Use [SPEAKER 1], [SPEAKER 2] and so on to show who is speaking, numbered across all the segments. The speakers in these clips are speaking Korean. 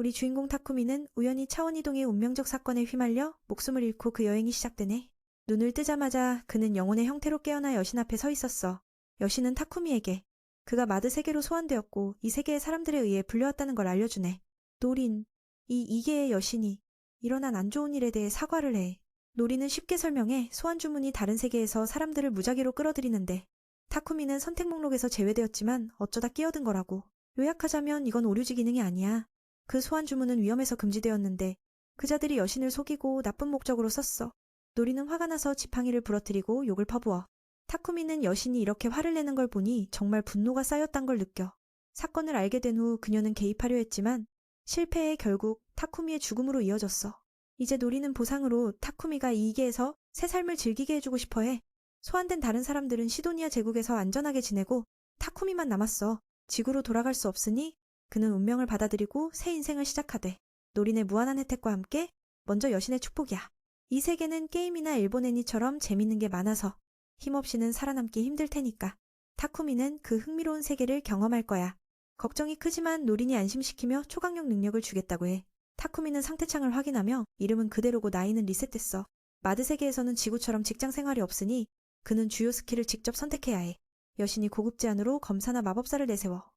[SPEAKER 1] 우리 주인공 타쿠미는 우연히 차원 이동의 운명적 사건에 휘말려 목숨을 잃고 그 여행이 시작되네. 눈을 뜨자마자 그는 영혼의 형태로 깨어나 여신 앞에 서 있었어. 여신은 타쿠미에게 그가 마드 세계로 소환되었고 이 세계의 사람들에 의해 불려왔다는 걸 알려주네. 노린, 이 이계의 여신이 일어난 안 좋은 일에 대해 사과를 해. 노리는 쉽게 설명해 소환 주문이 다른 세계에서 사람들을 무작위로 끌어들이는데 타쿠미는 선택 목록에서 제외되었지만 어쩌다 끼어든 거라고. 요약하자면 이건 오류지 기능이 아니야. 그 소환 주문은 위험해서 금지되었는데 그자들이 여신을 속이고 나쁜 목적으로 썼어. 노리는 화가 나서 지팡이를 부러뜨리고 욕을 퍼부어. 타쿠미는 여신이 이렇게 화를 내는 걸 보니 정말 분노가 쌓였단 걸 느껴. 사건을 알게 된 후 그녀는 개입하려 했지만 실패해 결국 타쿠미의 죽음으로 이어졌어. 이제 노리는 보상으로 타쿠미가 이계에서 새 삶을 즐기게 해주고 싶어 해. 소환된 다른 사람들은 시도니아 제국에서 안전하게 지내고 타쿠미만 남았어. 지구로 돌아갈 수 없으니 그는 운명을 받아들이고 새 인생을 시작하되 노린의 무한한 혜택과 함께 먼저 여신의 축복이야. 이 세계는 게임이나 일본 애니처럼 재밌는 게 많아서 힘없이는 살아남기 힘들 테니까 타쿠미는 그 흥미로운 세계를 경험할 거야. 걱정이 크지만 노린이 안심시키며 초강력 능력을 주겠다고 해. 타쿠미는 상태창을 확인하며 이름은 그대로고 나이는 리셋됐어. 마드 세계에서는 지구처럼 직장 생활이 없으니 그는 주요 스킬을 직접 선택해야 해. 여신이 고급 제한으로 검사나 마법사를 내세워.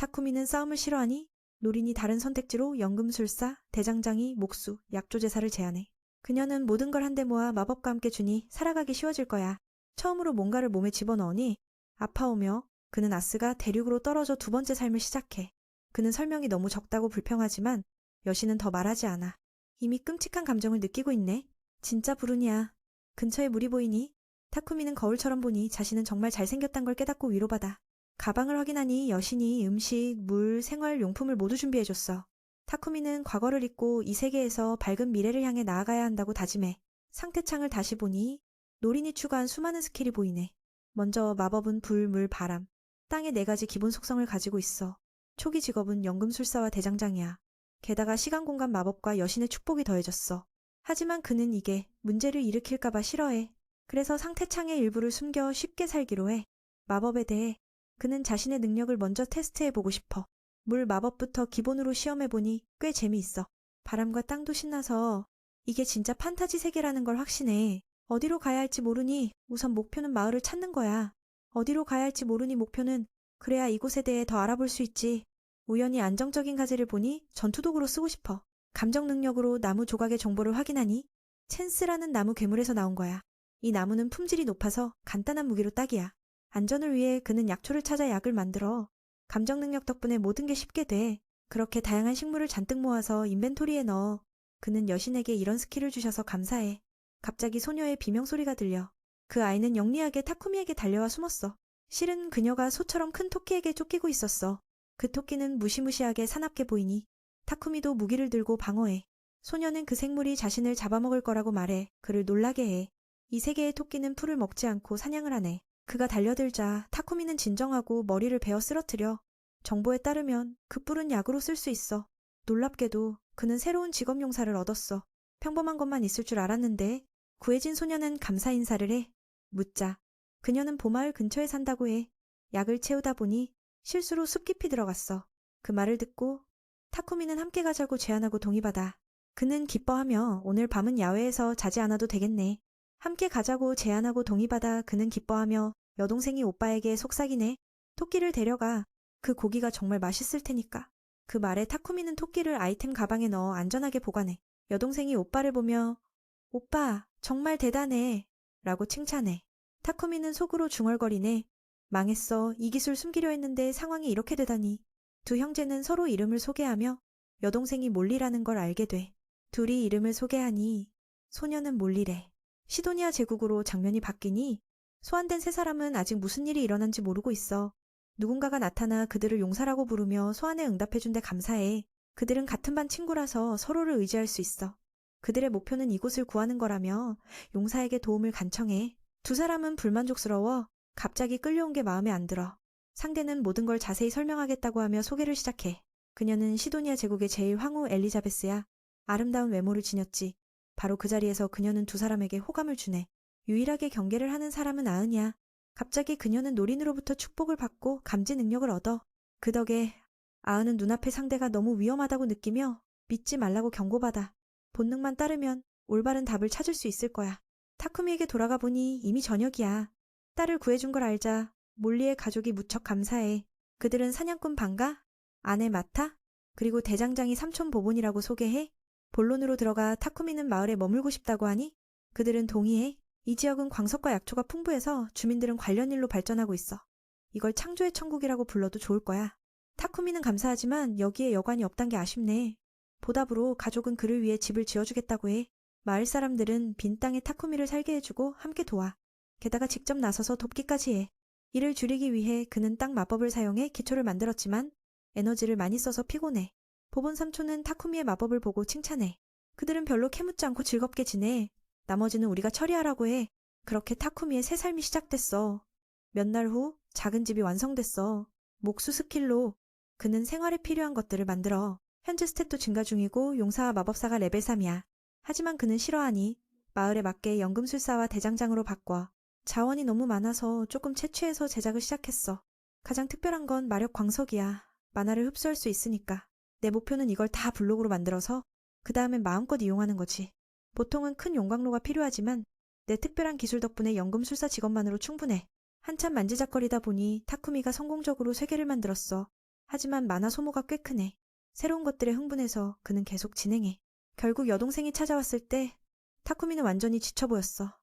[SPEAKER 1] 타쿠미는 싸움을 싫어하니 노린이 다른 선택지로 연금술사, 대장장이, 목수, 약조제사를 제안해. 그녀는 모든 걸 한데 모아 마법과 함께 주니 살아가기 쉬워질 거야. 처음으로 뭔가를 몸에 집어넣으니 아파오며 그는 아스가 대륙으로 떨어져 두 번째 삶을 시작해. 그는 설명이 너무 적다고 불평하지만 여신은 더 말하지 않아. 이미 끔찍한 감정을 느끼고 있네. 진짜 불운이야. 근처에 물이 보이니 타쿠미는 거울처럼 보니 자신은 정말 잘생겼단 걸 깨닫고 위로받아. 가방을 확인하니 여신이 음식, 물, 생활용품을 모두 준비해줬어. 타쿠미는 과거를 잊고 이 세계에서 밝은 미래를 향해 나아가야 한다고 다짐해. 상태창을 다시 보니 노린이 추가한 수많은 스킬이 보이네. 먼저 마법은 불, 물, 바람. 땅의 네 가지 기본 속성을 가지고 있어. 초기 직업은 연금술사와 대장장이야. 게다가 시간 공간 마법과 여신의 축복이 더해졌어. 하지만 그는 이게 문제를 일으킬까봐 싫어해. 그래서 상태창의 일부를 숨겨 쉽게 살기로 해. 마법에 대해 그는 자신의 능력을 먼저 테스트해보고 싶어. 물 마법부터 기본으로 시험해보니 꽤 재미있어. 바람과 땅도 신나서 이게 진짜 판타지 세계라는 걸 확신해. 어디로 가야 할지 모르니 우선 목표는 마을을 찾는 거야. 어디로 가야 할지 모르니 목표는 그래야 이곳에 대해 더 알아볼 수 있지. 우연히 안정적인 가지를 보니 전투도구로 쓰고 싶어. 감정 능력으로 나무 조각의 정보를 확인하니 챈스라는 나무 괴물에서 나온 거야. 이 나무는 품질이 높아서 간단한 무기로 딱이야. 안전을 위해 그는 약초를 찾아 약을 만들어. 감정 능력 덕분에 모든 게 쉽게 돼. 그렇게 다양한 식물을 잔뜩 모아서 인벤토리에 넣어. 그는 여신에게 이런 스킬을 주셔서 감사해. 갑자기 소녀의 비명 소리가 들려. 그 아이는 영리하게 타쿠미에게 달려와 숨었어. 실은 그녀가 소처럼 큰 토끼에게 쫓기고 있었어. 그 토끼는 무시무시하게 사납게 보이니 타쿠미도 무기를 들고 방어해. 소녀는 그 생물이 자신을 잡아먹을 거라고 말해 그를 놀라게 해. 이 세계의 토끼는 풀을 먹지 않고 사냥을 하네. 그가 달려들자 타쿠미는 진정하고 머리를 베어 쓰러뜨려. 정보에 따르면 그 뿔은 약으로 쓸 수 있어. 놀랍게도 그는 새로운 직업 용사를 얻었어. 평범한 것만 있을 줄 알았는데 구해진 소녀는 감사 인사를 해. 묻자. 그녀는 봄마을 근처에 산다고 해. 약을 채우다 보니 실수로 숲 깊이 들어갔어. 그 말을 듣고 타쿠미는 함께 가자고 제안하고 동의받아. 그는 기뻐하며 오늘 밤은 야외에서 자지 않아도 되겠네. 함께 가자고 제안하고 동의받아 그는 기뻐하며 여동생이 오빠에게 속삭이네. 토끼를 데려가. 그 고기가 정말 맛있을 테니까. 그 말에 타쿠미는 토끼를 아이템 가방에 넣어 안전하게 보관해. 여동생이 오빠를 보며 오빠 정말 대단해 라고 칭찬해. 타쿠미는 속으로 중얼거리네. 망했어. 이 기술 숨기려 했는데 상황이 이렇게 되다니. 두 형제는 서로 이름을 소개하며 여동생이 몰리라는 걸 알게 돼. 둘이 이름을 소개하니 소녀는 몰리래. 시도니아 제국으로 장면이 바뀌니 소환된 세 사람은 아직 무슨 일이 일어난지 모르고 있어. 누군가가 나타나 그들을 용사라고 부르며 소환에 응답해준 데 감사해. 그들은 같은 반 친구라서 서로를 의지할 수 있어. 그들의 목표는 이곳을 구하는 거라며 용사에게 도움을 간청해. 두 사람은 불만족스러워 갑자기 끌려온 게 마음에 안 들어. 상대는 모든 걸 자세히 설명하겠다고 하며 소개를 시작해. 그녀는 시도니아 제국의 제일 황후 엘리자베스야. 아름다운 외모를 지녔지. 바로 그 자리에서 그녀는 두 사람에게 호감을 주네. 유일하게 경계를 하는 사람은 아은이야. 갑자기 그녀는 노린으로부터 축복을 받고 감지 능력을 얻어. 그 덕에 아은은 눈앞의 상대가 너무 위험하다고 느끼며 믿지 말라고 경고받아. 본능만 따르면 올바른 답을 찾을 수 있을 거야. 타쿠미에게 돌아가 보니 이미 저녁이야. 딸을 구해준 걸 알자 몰리의 가족이 무척 감사해. 그들은 사냥꾼 방가, 아내 마타, 그리고 대장장이 삼촌 보본이라고 소개해. 본론으로 들어가 타쿠미는 마을에 머물고 싶다고 하니 그들은 동의해. 이 지역은 광석과 약초가 풍부해서 주민들은 관련 일로 발전하고 있어. 이걸 창조의 천국이라고 불러도 좋을 거야. 타쿠미는 감사하지만 여기에 여관이 없단 게 아쉽네. 보답으로 가족은 그를 위해 집을 지어주겠다고 해. 마을 사람들은 빈 땅에 타쿠미를 살게 해주고 함께 도와. 게다가 직접 나서서 돕기까지 해. 이를 줄이기 위해 그는 땅 마법을 사용해 기초를 만들었지만 에너지를 많이 써서 피곤해. 보본 삼촌은 타쿠미의 마법을 보고 칭찬해. 그들은 별로 캐묻지 않고 즐겁게 지내. 나머지는 우리가 처리하라고 해. 그렇게 타쿠미의 새 삶이 시작됐어. 몇 날 후 작은 집이 완성됐어. 목수 스킬로 그는 생활에 필요한 것들을 만들어. 현재 스탯도 증가 중이고 용사와 마법사가 레벨 3이야. 하지만 그는 싫어하니 마을에 맞게 연금술사와 대장장으로 바꿔. 자원이 너무 많아서 조금 채취해서 제작을 시작했어. 가장 특별한 건 마력 광석이야. 만화를 흡수할 수 있으니까. 내 목표는 이걸 다 블록으로 만들어서 그 다음엔 마음껏 이용하는 거지. 보통은 큰 용광로가 필요하지만 내 특별한 기술 덕분에 연금술사 직업만으로 충분해. 한참 만지작거리다 보니 타쿠미가 성공적으로 세 개를 만들었어. 하지만 만화 소모가 꽤 크네. 새로운 것들에 흥분해서 그는 계속 진행해. 결국 여동생이 찾아왔을 때 타쿠미는 완전히 지쳐 보였어.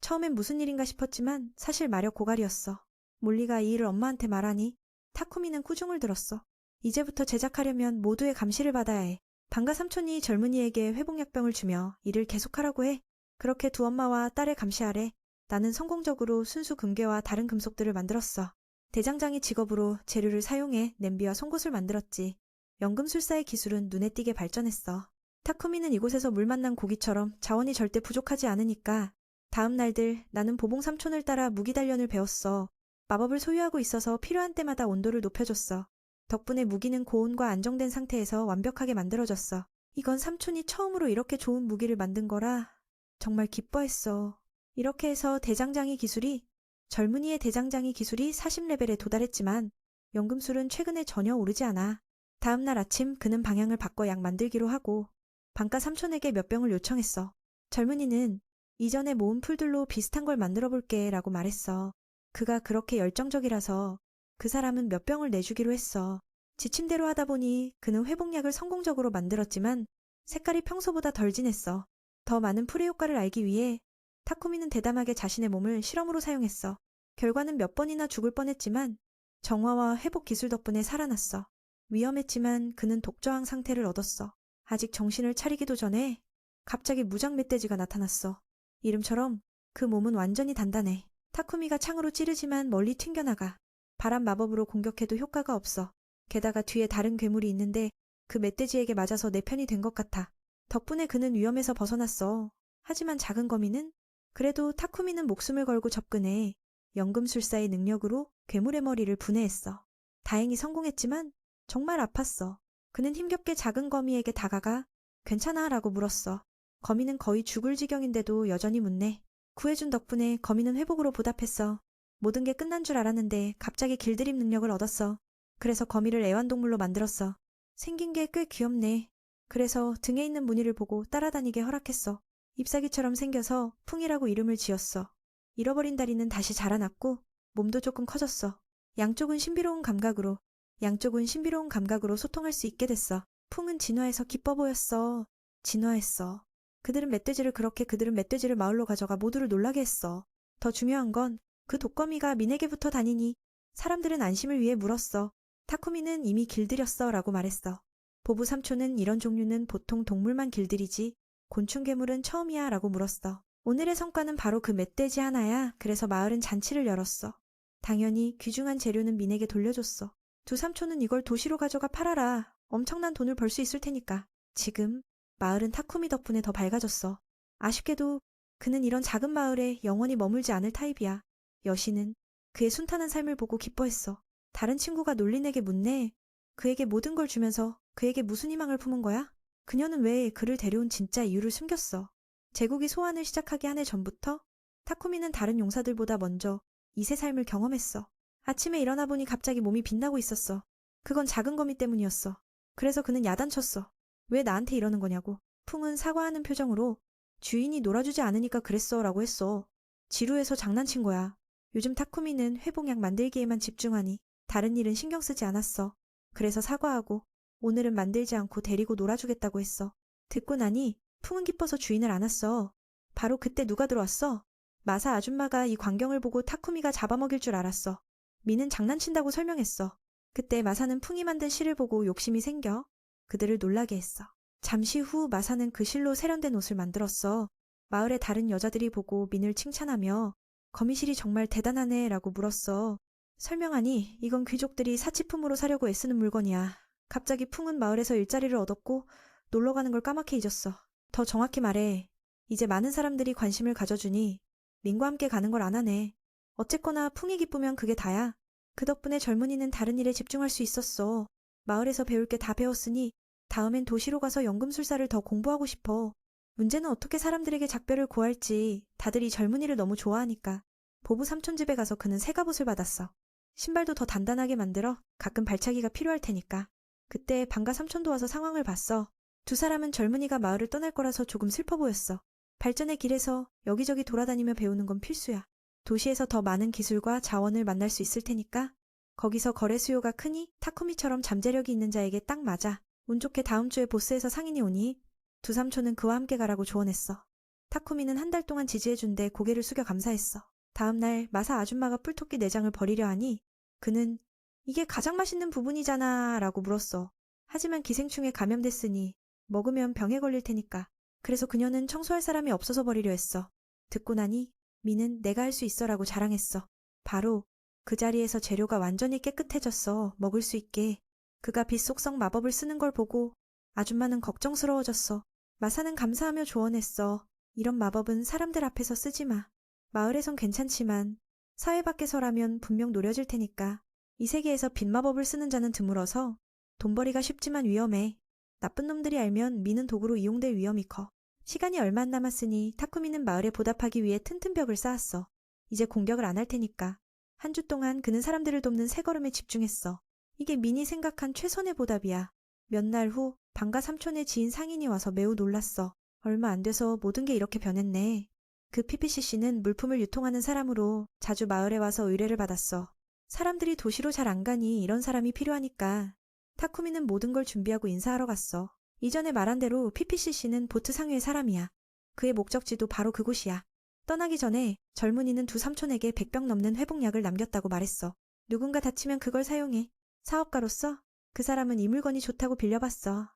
[SPEAKER 1] 처음엔 무슨 일인가 싶었지만 사실 마력 고갈이었어. 몰리가 이 일을 엄마한테 말하니 타쿠미는 꾸중을 들었어. 이제부터 제작하려면 모두의 감시를 받아야 해. 방가 삼촌이 젊은이에게 회복약병을 주며 일을 계속하라고 해. 그렇게 두 엄마와 딸의 감시 아래 나는 성공적으로 순수 금괴와 다른 금속들을 만들었어. 대장장이 직업으로 재료를 사용해 냄비와 송곳을 만들었지. 연금술사의 기술은 눈에 띄게 발전했어. 타쿠미는 이곳에서 물 만난 고기처럼 자원이 절대 부족하지 않으니까 다음 날들 나는 보봉 삼촌을 따라 무기 단련을 배웠어. 마법을 소유하고 있어서 필요한 때마다 온도를 높여줬어. 덕분에 무기는 고온과 안정된 상태에서 완벽하게 만들어졌어. 이건 삼촌이 처음으로 이렇게 좋은 무기를 만든 거라 정말 기뻐했어. 이렇게 해서 대장장이 기술이 젊은이의 대장장이 기술이 40레벨에 도달했지만 연금술은 최근에 전혀 오르지 않아. 다음 날 아침 그는 방향을 바꿔 약 만들기로 하고 방가 삼촌에게 몇 병을 요청했어. 젊은이는 이전에 모은 풀들로 비슷한 걸 만들어 볼게 라고 말했어. 그가 그렇게 열정적이라서 그 사람은 몇 병을 내주기로 했어. 지침대로 하다 보니 그는 회복약을 성공적으로 만들었지만 색깔이 평소보다 덜 진했어. 더 많은 풀의 효과를 알기 위해 타쿠미는 대담하게 자신의 몸을 실험으로 사용했어. 결과는 몇 번이나 죽을 뻔했지만 정화와 회복 기술 덕분에 살아났어. 위험했지만 그는 독저항 상태를 얻었어. 아직 정신을 차리기도 전에 갑자기 무장 멧돼지가 나타났어. 이름처럼 그 몸은 완전히 단단해. 타쿠미가 창으로 찌르지만 멀리 튕겨나가. 바람 마법으로 공격해도 효과가 없어. 게다가 뒤에 다른 괴물이 있는데 그 멧돼지에게 맞아서 내 편이 된 것 같아. 덕분에 그는 위험에서 벗어났어. 하지만 작은 거미는 그래도 타쿠미는 목숨을 걸고 접근해 연금술사의 능력으로 괴물의 머리를 분해했어. 다행히 성공했지만 정말 아팠어. 그는 힘겹게 작은 거미에게 다가가 괜찮아 라고 물었어. 거미는 거의 죽을 지경인데도 여전히 묻네. 구해준 덕분에 거미는 회복으로 보답했어. 모든 게 끝난 줄 알았는데 갑자기 길들임 능력을 얻었어. 그래서 거미를 애완동물로 만들었어. 생긴 게 꽤 귀엽네. 그래서 등에 있는 무늬를 보고 따라다니게 허락했어. 잎사귀처럼 생겨서 풍이라고 이름을 지었어. 잃어버린 다리는 다시 자라났고 몸도 조금 커졌어. 양쪽은 신비로운 감각으로, 양쪽은 신비로운 감각으로 소통할 수 있게 됐어. 풍은 진화해서 기뻐 보였어. 진화했어. 그들은 멧돼지를 그렇게 그들은 멧돼지를 마을로 가져가 모두를 놀라게 했어. 더 중요한 건 그 독거미가 민에게부터 다니니 사람들은 안심을 위해 물었어. 타쿠미는 이미 길들였어 라고 말했어. 보부 삼촌은 이런 종류는 보통 동물만 길들이지 곤충 괴물은 처음이야 라고 물었어. 오늘의 성과는 바로 그 멧돼지 하나야. 그래서 마을은 잔치를 열었어. 당연히 귀중한 재료는 민에게 돌려줬어. 두 삼촌은 이걸 도시로 가져가 팔아라. 엄청난 돈을 벌 수 있을 테니까. 지금 마을은 타쿠미 덕분에 더 밝아졌어. 아쉽게도 그는 이런 작은 마을에 영원히 머물지 않을 타입이야. 여신은 그의 순탄한 삶을 보고 기뻐했어. 다른 친구가 놀린에게 묻네. 그에게 모든 걸 주면서 그에게 무슨 희망을 품은 거야? 그녀는 왜 그를 데려온 진짜 이유를 숨겼어. 제국이 소환을 시작하기 한 해 전부터 타쿠미는 다른 용사들보다 먼저 이세 삶을 경험했어. 아침에 일어나 보니 갑자기 몸이 빛나고 있었어. 그건 작은 거미 때문이었어. 그래서 그는 야단쳤어. 왜 나한테 이러는 거냐고. 풍은 사과하는 표정으로 주인이 놀아주지 않으니까 그랬어 라고 했어. 지루해서 장난친 거야. 요즘 타쿠미는 회복약 만들기에만 집중하니 다른 일은 신경 쓰지 않았어. 그래서 사과하고 오늘은 만들지 않고 데리고 놀아주겠다고 했어. 듣고 나니 풍은 기뻐서 주인을 안았어. 바로 그때 누가 들어왔어? 마사 아줌마가 이 광경을 보고 타쿠미가 잡아먹일 줄 알았어. 미는 장난친다고 설명했어. 그때 마사는 풍이 만든 실을 보고 욕심이 생겨 그들을 놀라게 했어. 잠시 후 마사는 그 실로 세련된 옷을 만들었어. 마을의 다른 여자들이 보고 민을 칭찬하며 거미실이 정말 대단하네 라고 물었어. 설명하니 이건 귀족들이 사치품으로 사려고 애쓰는 물건이야. 갑자기 풍은 마을에서 일자리를 얻었고 놀러 가는 걸 까맣게 잊었어. 더 정확히 말해 이제 많은 사람들이 관심을 가져주니 민과 함께 가는 걸 안 하네. 어쨌거나 풍이 기쁘면 그게 다야. 그 덕분에 젊은이는 다른 일에 집중할 수 있었어. 마을에서 배울 게 다 배웠으니 다음엔 도시로 가서 연금술사를 더 공부하고 싶어. 문제는 어떻게 사람들에게 작별을 구할지 다들 이 젊은이를 너무 좋아하니까. 보부 삼촌 집에 가서 그는 새 갑옷을 받았어. 신발도 더 단단하게 만들어 가끔 발차기가 필요할 테니까. 그때 방가 삼촌도 와서 상황을 봤어. 두 사람은 젊은이가 마을을 떠날 거라서 조금 슬퍼 보였어. 발전의 길에서 여기저기 돌아다니며 배우는 건 필수야. 도시에서 더 많은 기술과 자원을 만날 수 있을 테니까 거기서 거래 수요가 크니 타쿠미처럼 잠재력이 있는 자에게 딱 맞아. 운 좋게 다음 주에 보스에서 상인이 오니 두 삼촌은 그와 함께 가라고 조언했어. 타쿠미는 한 달 동안 지지해준데 고개를 숙여 감사했어. 다음 날 마사 아줌마가 뿔토끼 내장을 버리려 하니 그는 이게 가장 맛있는 부분이잖아 라고 물었어. 하지만 기생충에 감염됐으니 먹으면 병에 걸릴 테니까. 그래서 그녀는 청소할 사람이 없어서 버리려 했어. 듣고 나니 미는 내가 할 수 있어라고 자랑했어. 바로 그 자리에서 재료가 완전히 깨끗해졌어. 먹을 수 있게. 그가 빛 속성 마법을 쓰는 걸 보고 아줌마는 걱정스러워졌어. 마사는 감사하며 조언했어. 이런 마법은 사람들 앞에서 쓰지 마. 마을에선 괜찮지만 사회 밖에서라면 분명 노려질 테니까. 이 세계에서 빛마법을 쓰는 자는 드물어서 돈벌이가 쉽지만 위험해. 나쁜 놈들이 알면 미는 도구로 이용될 위험이 커. 시간이 얼마 안 남았으니 타쿠미는 마을에 보답하기 위해 튼튼 벽을 쌓았어. 이제 공격을 안 할 테니까. 한 주 동안 그는 사람들을 돕는 새 걸음에 집중했어. 이게 민이 생각한 최선의 보답이야. 몇 날 후 방가 삼촌의 지인 상인이 와서 매우 놀랐어. 얼마 안 돼서 모든 게 이렇게 변했네. 그 PPCC는 물품을 유통하는 사람으로 자주 마을에 와서 의뢰를 받았어. 사람들이 도시로 잘 안 가니 이런 사람이 필요하니까. 타쿠미는 모든 걸 준비하고 인사하러 갔어. 이전에 말한 대로 PPCC는 보트 상류의 사람이야. 그의 목적지도 바로 그곳이야. 떠나기 전에 젊은이는 두 삼촌에게 100병 넘는 회복약을 남겼다고 말했어. 누군가 다치면 그걸 사용해. 사업가로서 그 사람은 이 물건이 좋다고 빌려봤어.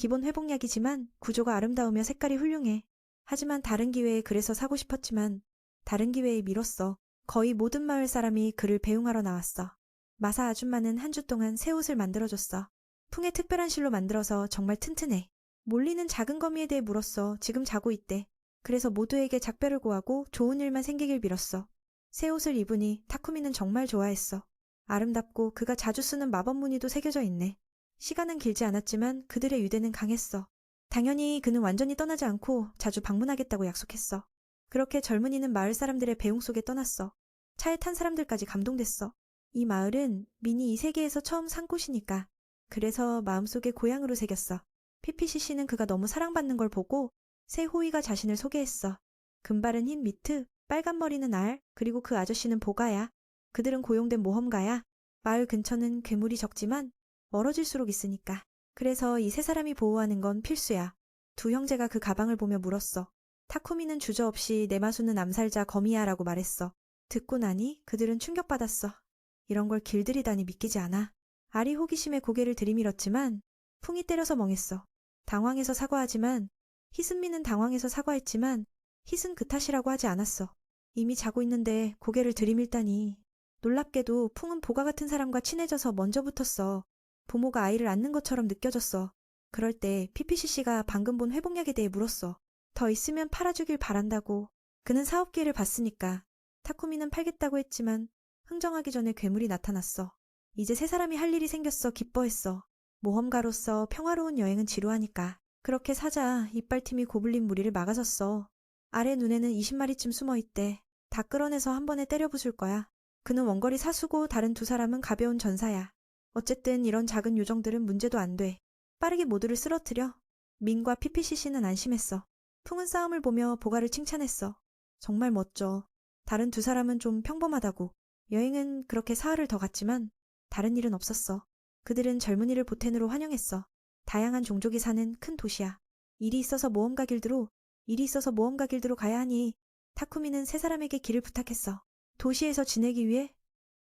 [SPEAKER 1] 기본 회복약이지만 구조가 아름다우며 색깔이 훌륭해. 하지만 다른 기회에 그래서 사고 싶었지만 다른 기회에 미뤘어. 거의 모든 마을 사람이 그를 배웅하러 나왔어. 마사 아줌마는 한 주 동안 새 옷을 만들어줬어. 풍의 특별한 실로 만들어서 정말 튼튼해. 몰리는 작은 거미에 대해 물었어. 지금 자고 있대. 그래서 모두에게 작별을 구하고 좋은 일만 생기길 빌었어. 새 옷을 입으니 타쿠미는 정말 좋아했어. 아름답고 그가 자주 쓰는 마법 무늬도 새겨져 있네. 시간은 길지 않았지만 그들의 유대는 강했어. 당연히 그는 완전히 떠나지 않고 자주 방문하겠다고 약속했어. 그렇게 젊은이는 마을 사람들의 배웅 속에 떠났어. 차에 탄 사람들까지 감동됐어. 이 마을은 민이 이 세계에서 처음 산 곳이니까. 그래서 마음속에 고향으로 새겼어. PPCC는 그가 너무 사랑받는 걸 보고 새 호위가 자신을 소개했어. 금발은 흰 미트, 빨간 머리는 알, 그리고 그 아저씨는 보가야. 그들은 고용된 모험가야. 마을 근처는 괴물이 적지만 멀어질수록 있으니까. 그래서 이 세 사람이 보호하는 건 필수야. 두 형제가 그 가방을 보며 물었어. 타쿠미는 주저없이 내 마수는 암살자 거미야라고 말했어. 듣고 나니 그들은 충격받았어. 이런 걸 길들이다니 믿기지 않아. 알이 호기심에 고개를 들이밀었지만 풍이 때려서 멍했어. 당황해서 사과하지만 희순미는 당황해서 사과했지만 희순 그 탓이라고 하지 않았어. 이미 자고 있는데 고개를 들이밀다니. 놀랍게도 풍은 보가 같은 사람과 친해져서 먼저 붙었어. 부모가 아이를 안는 것처럼 느껴졌어. 그럴 때 PPCC가 방금 본 회복약에 대해 물었어. 더 있으면 팔아주길 바란다고. 그는 사업 기회를 봤으니까. 타쿠미는 팔겠다고 했지만 흥정하기 전에 괴물이 나타났어. 이제 세 사람이 할 일이 생겼어 기뻐했어. 모험가로서 평화로운 여행은 지루하니까. 그렇게 사자 이빨팀이 고블린 무리를 막아섰어. 아래 눈에는 20마리쯤 숨어있대. 다 끌어내서 한 번에 때려 부술 거야. 그는 원거리 사수고 다른 두 사람은 가벼운 전사야. 어쨌든 이런 작은 요정들은 문제도 안 돼. 빠르게 모두를 쓰러뜨려. 민과 PPCC는 안심했어. 풍은 싸움을 보며 보가를 칭찬했어. 정말 멋져. 다른 두 사람은 좀 평범하다고. 여행은 그렇게 사흘을 더 갔지만 다른 일은 없었어. 그들은 젊은이를 보텐으로 환영했어. 다양한 종족이 사는 큰 도시야. 일이 있어서 모험가 길드로, 일이 있어서 모험가 길드로 가야 하니 타쿠미는 세 사람에게 길을 부탁했어. 도시에서 지내기 위해,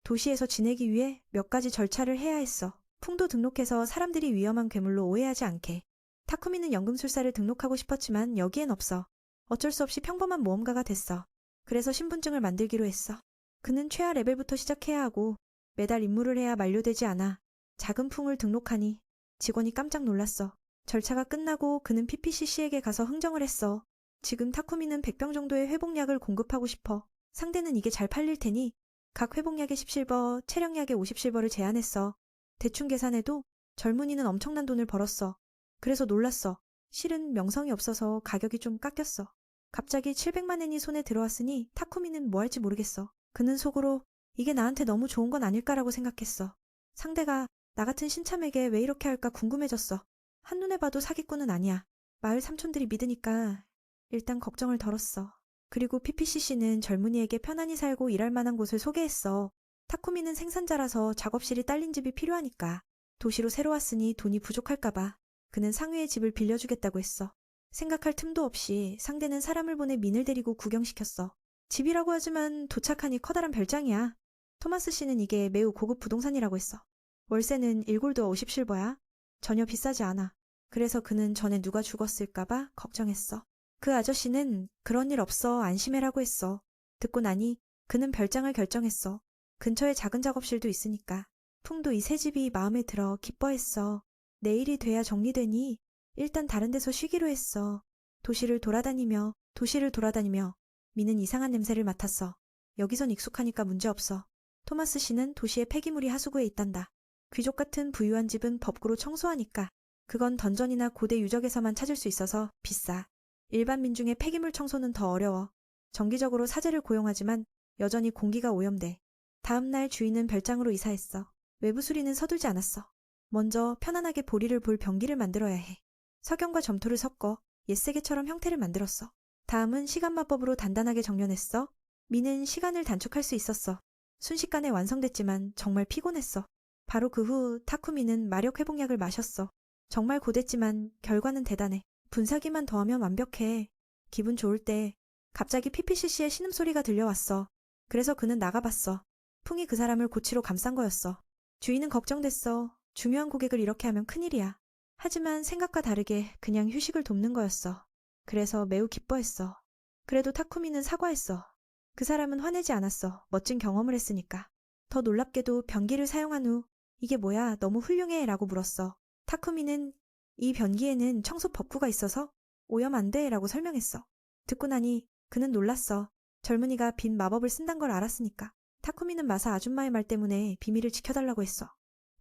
[SPEAKER 1] 도시에서 지내기 위해 몇 가지 절차를 해야 했어. 풍도 등록해서 사람들이 위험한 괴물로 오해하지 않게. 타쿠미는 연금술사를 등록하고 싶었지만 여기엔 없어. 어쩔 수 없이 평범한 모험가가 됐어. 그래서 신분증을 만들기로 했어. 그는 최하 레벨부터 시작해야 하고 매달 임무를 해야 만료되지 않아. 작은 풍을 등록하니 직원이 깜짝 놀랐어. 절차가 끝나고 그는 PPCC에게 가서 흥정을 했어. 지금 타쿠미는 100병 정도의 회복약을 공급하고 싶어. 상대는 이게 잘 팔릴 테니 각 회복약에 10실버, 체력약에 50실버를 제안했어. 대충 계산해도 젊은이는 엄청난 돈을 벌었어. 그래서 놀랐어. 실은 명성이 없어서 가격이 좀 깎였어. 갑자기 700만 엔이 손에 들어왔으니 타쿠미는 뭐 할지 모르겠어. 그는 속으로 이게 나한테 너무 좋은 건 아닐까라고 생각했어. 상대가 나 같은 신참에게 왜 이렇게 할까 궁금해졌어. 한눈에 봐도 사기꾼은 아니야. 마을 삼촌들이 믿으니까 일단 걱정을 덜었어. 그리고 PPCC는 젊은이에게 편안히 살고 일할 만한 곳을 소개했어. 타쿠미는 생산자라서 작업실이 딸린 집이 필요하니까. 도시로 새로 왔으니 돈이 부족할까봐. 그는 상회의 집을 빌려주겠다고 했어. 생각할 틈도 없이 상대는 사람을 보내 민을 데리고 구경시켰어. 집이라고 하지만 도착하니 커다란 별장이야. 토마스 씨는 이게 매우 고급 부동산이라고 했어. 월세는 1골드 50실버야. 전혀 비싸지 않아. 그래서 그는 전에 누가 죽었을까봐 걱정했어. 그 아저씨는 그런 일 없어 안심해라고 했어. 듣고 나니 그는 별장을 결정했어. 근처에 작은 작업실도 있으니까. 풍도 이 새 집이 마음에 들어 기뻐했어. 내일이 돼야 정리되니 일단 다른 데서 쉬기로 했어. 도시를 돌아다니며 도시를 돌아다니며 미는 이상한 냄새를 맡았어. 여기선 익숙하니까 문제없어. 토마스 씨는 도시의 폐기물이 하수구에 있단다. 귀족 같은 부유한 집은 법구로 청소하니까. 그건 던전이나 고대 유적에서만 찾을 수 있어서 비싸. 일반 민중의 폐기물 청소는 더 어려워. 정기적으로 사제를 고용하지만 여전히 공기가 오염돼. 다음 날 주인은 별장으로 이사했어. 외부 수리는 서둘지 않았어. 먼저 편안하게 보리를 볼 변기를 만들어야 해. 석영과 점토를 섞어 옛세계처럼 형태를 만들었어. 다음은 시간 마법으로 단단하게 정렬했어. 미는 시간을 단축할 수 있었어. 순식간에 완성됐지만 정말 피곤했어. 바로 그 후 타쿠미는 마력 회복약을 마셨어. 정말 고됐지만 결과는 대단해. 분사기만 더하면 완벽해. 기분 좋을 때 갑자기 PPCC의 신음소리가 들려왔어. 그래서 그는 나가봤어. 풍이 그 사람을 고치로 감싼 거였어. 주인은 걱정됐어. 중요한 고객을 이렇게 하면 큰일이야. 하지만 생각과 다르게 그냥 휴식을 돕는 거였어. 그래서 매우 기뻐했어. 그래도 타쿠미는 사과했어. 그 사람은 화내지 않았어. 멋진 경험을 했으니까. 더 놀랍게도 변기를 사용한 후 이게 뭐야 너무 훌륭해 라고 물었어. 타쿠미는 이 변기에는 청소 법구가 있어서 오염 안 돼 라고 설명했어. 듣고 나니 그는 놀랐어. 젊은이가 빈 마법을 쓴단 걸 알았으니까. 타쿠미는 마사 아줌마의 말 때문에 비밀을 지켜달라고 했어.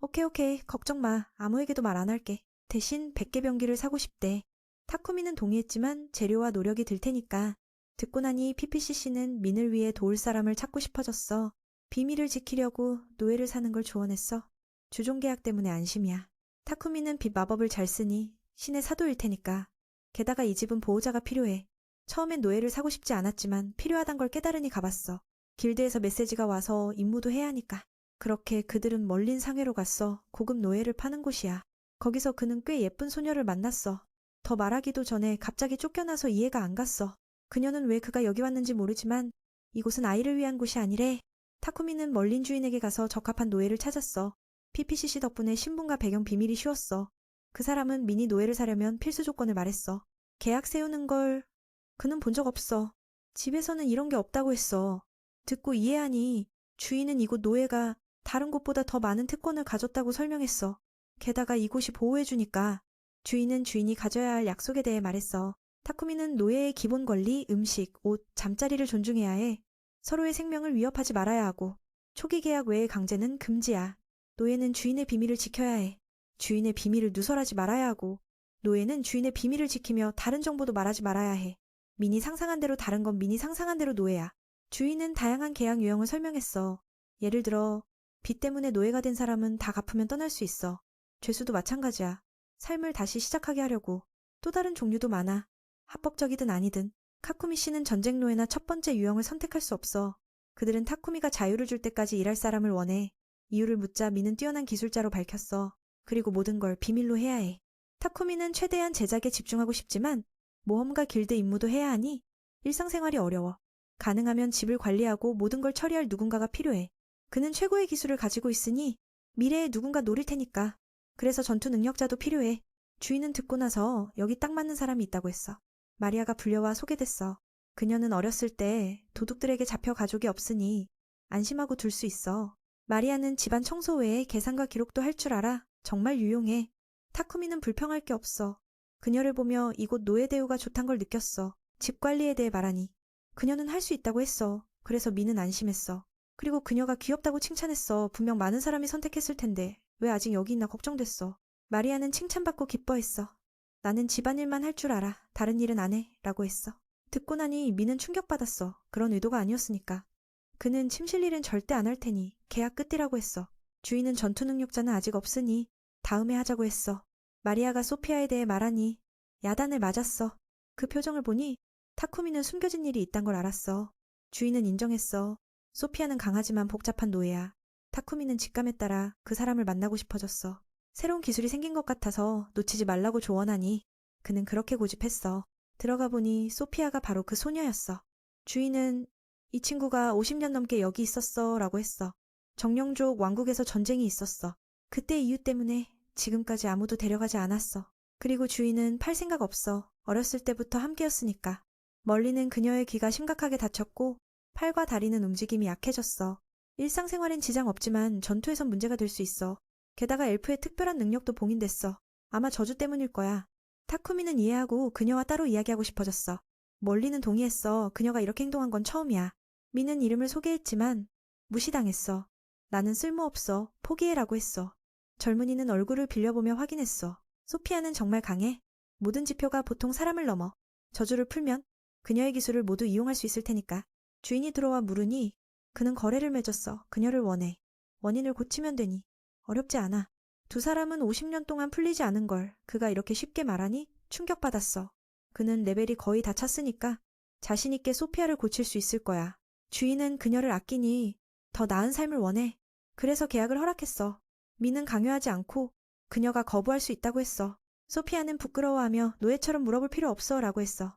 [SPEAKER 1] 오케이 오케이 걱정 마 아무에게도 말 안 할게. 대신 100개 변기를 사고 싶대. 타쿠미는 동의했지만 재료와 노력이 들 테니까. 듣고 나니 PPCC는 민을 위해 도울 사람을 찾고 싶어졌어. 비밀을 지키려고 노예를 사는 걸 조언했어. 주종 계약 때문에 안심이야. 타쿠미는 빛 마법을 잘 쓰니 신의 사도일 테니까. 게다가 이 집은 보호자가 필요해. 처음엔 노예를 사고 싶지 않았지만 필요하단 걸 깨달으니 가봤어. 길드에서 메시지가 와서 임무도 해야 하니까. 그렇게 그들은 멀린 상해로 갔어. 고급 노예를 파는 곳이야. 거기서 그는 꽤 예쁜 소녀를 만났어. 더 말하기도 전에 갑자기 쫓겨나서 이해가 안 갔어. 그녀는 왜 그가 여기 왔는지 모르지만 이곳은 아이를 위한 곳이 아니래. 타쿠미는 멀린 주인에게 가서 적합한 노예를 찾았어. PPCC 덕분에 신분과 배경 비밀이 쉬웠어. 그 사람은 미니 노예를 사려면 필수 조건을 말했어. 계약 세우는 걸 그는 본 적 없어. 집에서는 이런 게 없다고 했어. 듣고 이해하니 주인은 이곳 노예가 다른 곳보다 더 많은 특권을 가졌다고 설명했어. 게다가 이곳이 보호해주니까 주인은 주인이 가져야 할 약속에 대해 말했어. 타쿠미는 노예의 기본 권리, 음식, 옷, 잠자리를 존중해야 해. 서로의 생명을 위협하지 말아야 하고 초기 계약 외의 강제는 금지야. 노예는 주인의 비밀을 지켜야 해. 주인의 비밀을 누설하지 말아야 하고 노예는 주인의 비밀을 지키며 다른 정보도 말하지 말아야 해. 민이 상상한 대로 다른 건 민이 상상한 대로 노예야. 주인은 다양한 계약 유형을 설명했어. 예를 들어 빚 때문에 노예가 된 사람은 다 갚으면 떠날 수 있어. 죄수도 마찬가지야. 삶을 다시 시작하게 하려고. 또 다른 종류도 많아. 합법적이든 아니든. 카쿠미 씨는 전쟁 노예나 첫 번째 유형을 선택할 수 없어. 그들은 타쿠미가 자유를 줄 때까지 일할 사람을 원해. 이유를 묻자 미는 뛰어난 기술자로 밝혔어. 그리고 모든 걸 비밀로 해야 해. 타쿠미는 최대한 제작에 집중하고 싶지만 모험가 길드 임무도 해야 하니 일상생활이 어려워. 가능하면 집을 관리하고 모든 걸 처리할 누군가가 필요해. 그는 최고의 기술을 가지고 있으니 미래에 누군가 노릴 테니까. 그래서 전투 능력자도 필요해. 주인은 듣고 나서 여기 딱 맞는 사람이 있다고 했어. 마리아가 불려와 소개됐어. 그녀는 어렸을 때 도둑들에게 잡혀 가족이 없으니 안심하고 둘 수 있어. 마리아는 집안 청소 외에 계산과 기록도 할 줄 알아. 정말 유용해. 타쿠미는 불평할 게 없어. 그녀를 보며 이곳 노예 대우가 좋단 걸 느꼈어. 집 관리에 대해 말하니. 그녀는 할 수 있다고 했어. 그래서 미는 안심했어. 그리고 그녀가 귀엽다고 칭찬했어. 분명 많은 사람이 선택했을 텐데 왜 아직 여기 있나 걱정됐어. 마리아는 칭찬받고 기뻐했어. 나는 집안일만 할 줄 알아. 다른 일은 안 해. 라고 했어. 듣고 나니 미는 충격받았어. 그런 의도가 아니었으니까. 그는 침실 일은 절대 안 할 테니 계약 끝이라고 했어. 주인은 전투 능력자는 아직 없으니 다음에 하자고 했어. 마리아가 소피아에 대해 말하니 야단을 맞았어. 그 표정을 보니 타쿠미는 숨겨진 일이 있단 걸 알았어. 주인은 인정했어. 소피아는 강하지만 복잡한 노예야. 타쿠미는 직감에 따라 그 사람을 만나고 싶어졌어. 새로운 기술이 생긴 것 같아서 놓치지 말라고 조언하니 그는 그렇게 고집했어. 들어가 보니 소피아가 바로 그 소녀였어. 주인은 이 친구가 50년 넘게 여기 있었어 라고 했어. 정령족 왕국에서 전쟁이 있었어. 그때 이유 때문에 지금까지 아무도 데려가지 않았어. 그리고 주인은 팔 생각 없어. 어렸을 때부터 함께였으니까. 멀리는 그녀의 귀가 심각하게 다쳤고 팔과 다리는 움직임이 약해졌어. 일상생활엔 지장 없지만 전투에선 문제가 될 수 있어. 게다가 엘프의 특별한 능력도 봉인됐어. 아마 저주 때문일 거야. 타쿠미는 이해하고 그녀와 따로 이야기하고 싶어졌어. 멀리는 동의했어. 그녀가 이렇게 행동한 건 처음이야. 미는 이름을 소개했지만 무시당했어. 나는 쓸모없어. 포기해라고 했어. 젊은이는 얼굴을 빌려보며 확인했어. 소피아는 정말 강해. 모든 지표가 보통 사람을 넘어. 저주를 풀면 그녀의 기술을 모두 이용할 수 있을 테니까. 주인이 들어와 물으니 그는 거래를 맺었어. 그녀를 원해. 원인을 고치면 되니. 어렵지 않아. 두 사람은 50년 동안 풀리지 않은 걸 그가 이렇게 쉽게 말하니 충격받았어. 그는 레벨이 거의 다 찼으니까 자신있게 소피아를 고칠 수 있을 거야. 주인은 그녀를 아끼니 더 나은 삶을 원해. 그래서 계약을 허락했어. 미는 강요하지 않고 그녀가 거부할 수 있다고 했어. 소피아는 부끄러워하며 노예처럼 물어볼 필요 없어 라고 했어.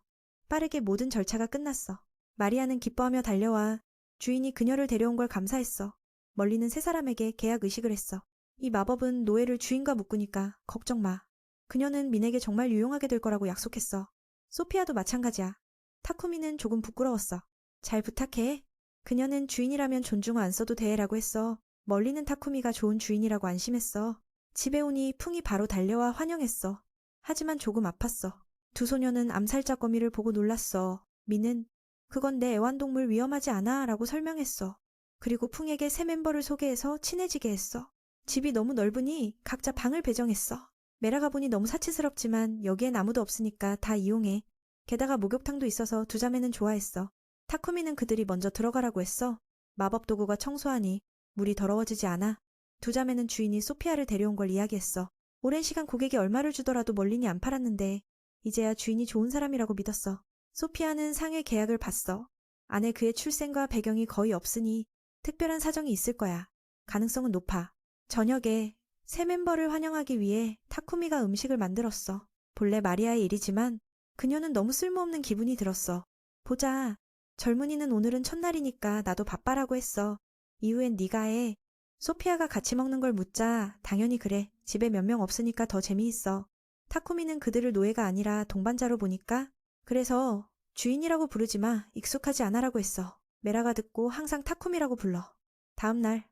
[SPEAKER 1] 빠르게 모든 절차가 끝났어. 마리아는 기뻐하며 달려와 주인이 그녀를 데려온 걸 감사했어. 멀리는 세 사람에게 계약 의식을 했어. 이 마법은 노예를 주인과 묶으니까 걱정 마. 그녀는 민에게 정말 유용하게 될 거라고 약속했어. 소피아도 마찬가지야. 타쿠미는 조금 부끄러웠어. 잘 부탁해. 그녀는 주인이라면 존중어 안 써도 돼라고 했어. 멀리는 타쿠미가 좋은 주인이라고 안심했어. 집에 오니 풍이 바로 달려와 환영했어. 하지만 조금 아팠어. 두 소녀는 암살자 거미를 보고 놀랐어. 미는 그건 내 애완동물 위험하지 않아 라고 설명했어. 그리고 풍에게 새 멤버를 소개해서 친해지게 했어. 집이 너무 넓으니 각자 방을 배정했어. 메라가 보니 너무 사치스럽지만 여기엔 아무도 없으니까 다 이용해. 게다가 목욕탕도 있어서 두 자매는 좋아했어. 타쿠미는 그들이 먼저 들어가라고 했어. 마법 도구가 청소하니 물이 더러워지지 않아. 두 자매는 주인이 소피아를 데려온 걸 이야기했어. 오랜 시간 고객이 얼마를 주더라도 멀린이 안 팔았는데 이제야 주인이 좋은 사람이라고 믿었어. 소피아는 상해 계약을 봤어. 안에 그의 출생과 배경이 거의 없으니 특별한 사정이 있을 거야. 가능성은 높아. 저녁에 새 멤버를 환영하기 위해 타쿠미가 음식을 만들었어. 본래 마리아의 일이지만 그녀는 너무 쓸모없는 기분이 들었어. 보자. 젊은이는 오늘은 첫날이니까 나도 바빠라고 했어. 이후엔 네가 해. 소피아가 같이 먹는 걸 묻자 당연히 그래. 집에 몇 명 없으니까 더 재미있어. 타쿠미는 그들을 노예가 아니라 동반자로 보니까 그래서 주인이라고 부르지 마. 익숙하지 않아라고 했어. 메라가 듣고 항상 타쿠미라고 불러. 다음 날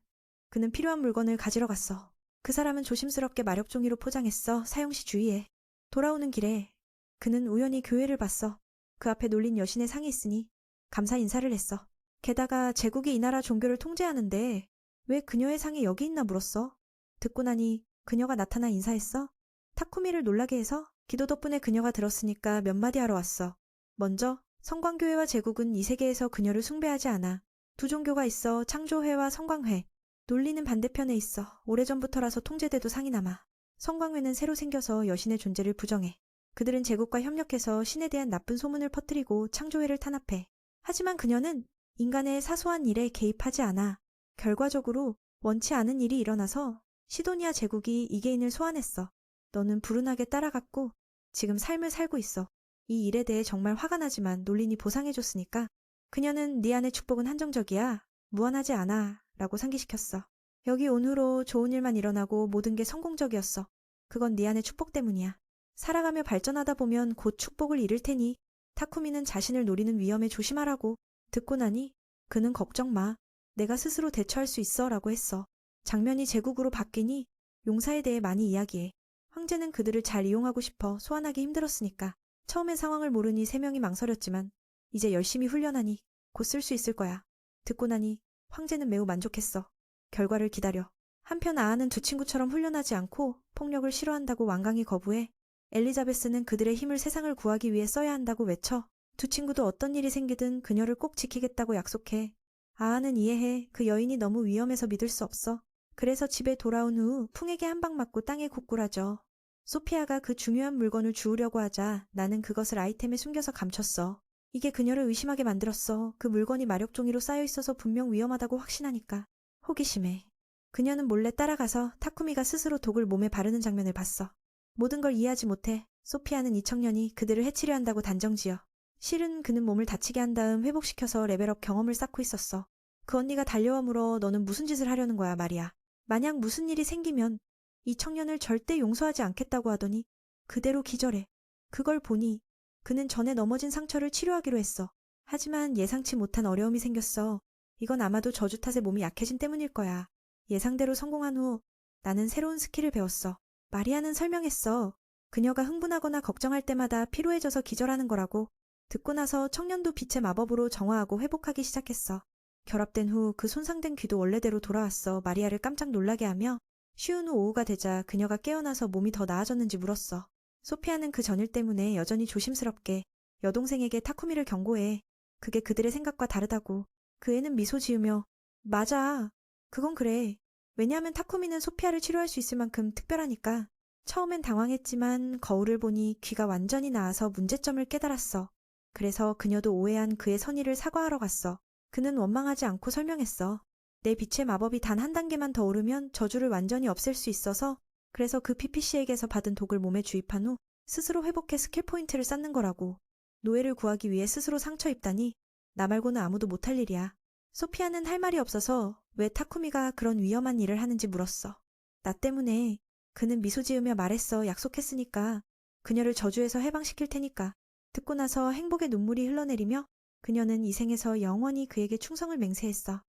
[SPEAKER 1] 그는 필요한 물건을 가지러 갔어. 그 사람은 조심스럽게 마력 종이로 포장했어. 사용 시 주의해. 돌아오는 길에 그는 우연히 교회를 봤어. 그 앞에 놀린 여신의 상이 있으니 감사 인사를 했어. 게다가 제국이 이 나라 종교를 통제하는데 왜 그녀의 상이 여기 있나 물었어. 듣고 나니 그녀가 나타나 인사했어. 타쿠미를 놀라게 해서 기도 덕분에 그녀가 들었으니까 몇 마디 하러 왔어. 먼저 성광교회와 제국은 이 세계에서 그녀를 숭배하지 않아. 두 종교가 있어 창조회와 성광회. 논리는 반대편에 있어. 오래전부터라서 통제돼도 상이 남아. 성광회는 새로 생겨서 여신의 존재를 부정해. 그들은 제국과 협력해서 신에 대한 나쁜 소문을 퍼뜨리고 창조회를 탄압해. 하지만 그녀는 인간의 사소한 일에 개입하지 않아. 결과적으로 원치 않은 일이 일어나서 시도니아 제국이 이계인을 소환했어. 너는 불운하게 따라갔고 지금 삶을 살고 있어. 이 일에 대해 정말 화가 나지만 논린이 보상해줬으니까 그녀는 네 안의 축복은 한정적이야. 무한하지 않아. 라고 상기시켰어. 여기 온 후로 좋은 일만 일어나고 모든 게 성공적이었어. 그건 네 안의 축복 때문이야. 살아가며 발전하다 보면 곧 축복을 잃을 테니 타쿠미는 자신을 노리는 위험에 조심하라고 듣고 나니 그는 걱정 마. 내가 스스로 대처할 수 있어 라고 했어. 장면이 제국으로 바뀌니 용사에 대해 많이 이야기해. 황제는 그들을 잘 이용하고 싶어 소환하기 힘들었으니까. 처음엔 상황을 모르니 세 명이 망설였지만 이제 열심히 훈련하니 곧 쓸 수 있을 거야. 듣고 나니 황제는 매우 만족했어. 결과를 기다려. 한편 아아는 두 친구처럼 훈련하지 않고 폭력을 싫어한다고 완강히 거부해 엘리자베스는 그들의 힘을 세상을 구하기 위해 써야 한다고 외쳐 두 친구도 어떤 일이 생기든 그녀를 꼭 지키겠다고 약속해. 아아는 이해해. 그 여인이 너무 위험해서 믿을 수 없어. 그래서 집에 돌아온 후 풍에게 한 방 맞고 땅에 고꾸라져. 소피아가 그 중요한 물건을 주우려고 하자 나는 그것을 아이템에 숨겨서 감췄어. 이게 그녀를 의심하게 만들었어. 그 물건이 마력 종이로 쌓여 있어서 분명 위험하다고 확신하니까. 호기심에. 그녀는 몰래 따라가서 타쿠미가 스스로 독을 몸에 바르는 장면을 봤어. 모든 걸 이해하지 못해 소피아는 이 청년이 그들을 해치려 한다고 단정지어. 실은 그는 몸을 다치게 한 다음 회복시켜서 레벨업 경험을 쌓고 있었어. 그 언니가 달려와 물어 너는 무슨 짓을 하려는 거야 말이야. 만약 무슨 일이 생기면 이 청년을 절대 용서하지 않겠다고 하더니 그대로 기절해. 그걸 보니 그는 전에 넘어진 상처를 치료하기로 했어. 하지만 예상치 못한 어려움이 생겼어. 이건 아마도 저주 탓에 몸이 약해진 때문일 거야. 예상대로 성공한 후 나는 새로운 스킬을 배웠어. 마리아는 설명했어. 그녀가 흥분하거나 걱정할 때마다 피로해져서 기절하는 거라고. 듣고 나서 청년도 빛의 마법으로 정화하고 회복하기 시작했어. 결합된 후 그 손상된 귀도 원래대로 돌아왔어 마리아를 깜짝 놀라게 하며 쉬운 후 오후가 되자 그녀가 깨어나서 몸이 더 나아졌는지 물었어. 소피아는 그 전일 때문에 여전히 조심스럽게 여동생에게 타쿠미를 경고해. 그게 그들의 생각과 다르다고. 그 애는 미소 지으며 맞아. 그건 그래. 왜냐하면 타쿠미는 소피아를 치료할 수 있을 만큼 특별하니까. 처음엔 당황했지만 거울을 보니 귀가 완전히 나아서 문제점을 깨달았어. 그래서 그녀도 오해한 그의 선의를 사과하러 갔어. 그는 원망하지 않고 설명했어. 내 빛의 마법이 단 한 단계만 더 오르면 저주를 완전히 없앨 수 있어서 그래서 그 PPC에게서 받은 독을 몸에 주입한 후 스스로 회복해 스킬 포인트를 쌓는 거라고. 노예를 구하기 위해 스스로 상처 입다니 나 말고는 아무도 못할 일이야. 소피아는 할 말이 없어서 왜 타쿠미가 그런 위험한 일을 하는지 물었어. 나 때문에 그는 미소 지으며 말했어. 약속했으니까 그녀를 저주에서 해방시킬 테니까. 듣고 나서 행복의 눈물이 흘러내리며 그녀는 이 생에서 영원히 그에게 충성을 맹세했어.